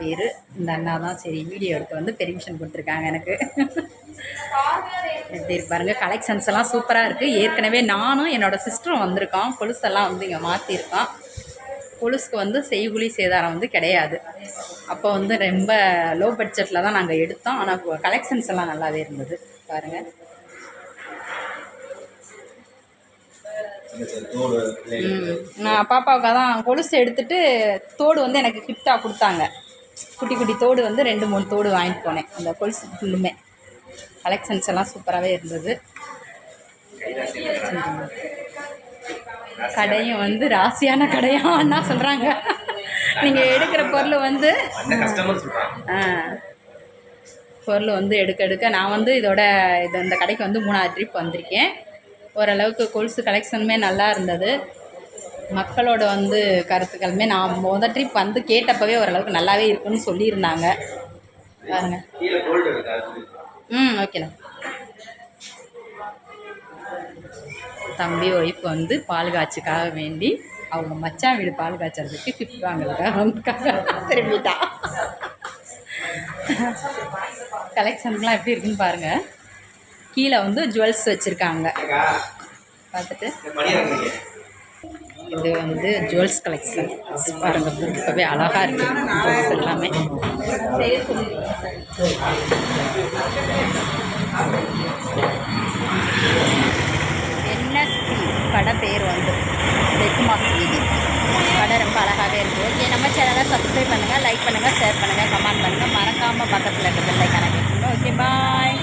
பேர். இந்த அண்ணா தான் சரி வீடியோ எடுக்க வந்து பெர்மிஷன் கொடுத்துருக்காங்க எனக்கு. எப்படி பாருங்க கலெக்ஷன்ஸ் எல்லாம் சூப்பராக இருக்குது ஏற்கனவே நானும் என்னோடய சிஸ்டரும் வந்திருக்கோம். கொலுசெல்லாம் வந்து இங்கே மாற்றிருக்கோம் கொலுசுக்கு வந்து செய்குலி சேதாரம் வந்து கிடையாது. அப்போ வந்து ரொம்ப லோ பட்ஜெட்டில் தான் நாங்கள் எடுத்தோம். ஆனால் கலெக்ஷன்ஸ் எல்லாம் நல்லாவே இருந்தது. பாருங்கள் நான் பாப்பாவுக்கு தான் கொலுசு எடுத்துட்டு தோடு வந்து எனக்கு கிஃப்டாக கொடுத்தாங்க. குட்டி குட்டி தோடு வந்து ரெண்டு மூணு தோடு வாங்கிட்டு போனேன். அந்த கொலுசு ஃபுல்லுமே. கலெக்ஷன்ஸ் எல்லாம் சூப்பராகவே இருந்தது. கடையும் வந்து ராசியான கடையா அண்ணா சொல்கிறாங்க நீங்கள் எடுக்கிற பொருள் வந்து பொருள் வந்து எடுக்க எடுக்க நான் வந்து இதோட இது இந்த கடைக்கு வந்து மூணாவது ட்ரிப் வந்திருக்கேன். ஓரளவுக்கு கொலுசு கலெக்ஷனுமே நல்லா இருந்தது. மக்களோட வந்து கருத்துக்களுமே நான் முத ட்ரிப் வந்து கேட்டப்பவே ஓரளவுக்கு நல்லாவே இருக்குன்னு சொல்லியிருந்தாங்க. பாருங்க. ம் ஓகேண்ணா தம்பி ஒய்ஃப் வந்து பால் காய்ச்சிக்காக வேண்டி அவங்க மச்சான் வீடு பால் காய்ச்சறதுக்கு டிப் வாங்கிறதுக்காக திரும்பிட்டா. கலெக்ஷன்லாம் எப்படி இருக்குன்னு பாருங்க. கீழே வந்து ஜுவல்ஸ் வச்சுருக்காங்க. பார்த்துட்டு. இது வந்து ஜுவல்ஸ் கலெக்ஷன் பாருங்க ரொம்பவே அழகாக இருக்குது ஜுவல்ஸ் எல்லாமே. என்எஸ்பி கடை பேர் வந்து. டெக்குமாஸ் வீதி கடை ரொம்ப அழகாகவே இருக்குது ஓகே நம்ம சேனலை சப்ஸ்கிரைப் பண்ணுங்கள் லைக் பண்ணுங்கள் ஷேர் பண்ணுங்கள் கமெண்ட் பண்ணுங்கள் மறக்காமல் பக்கத்தில் இருக்கிற கணக்கு ஓகே பாய்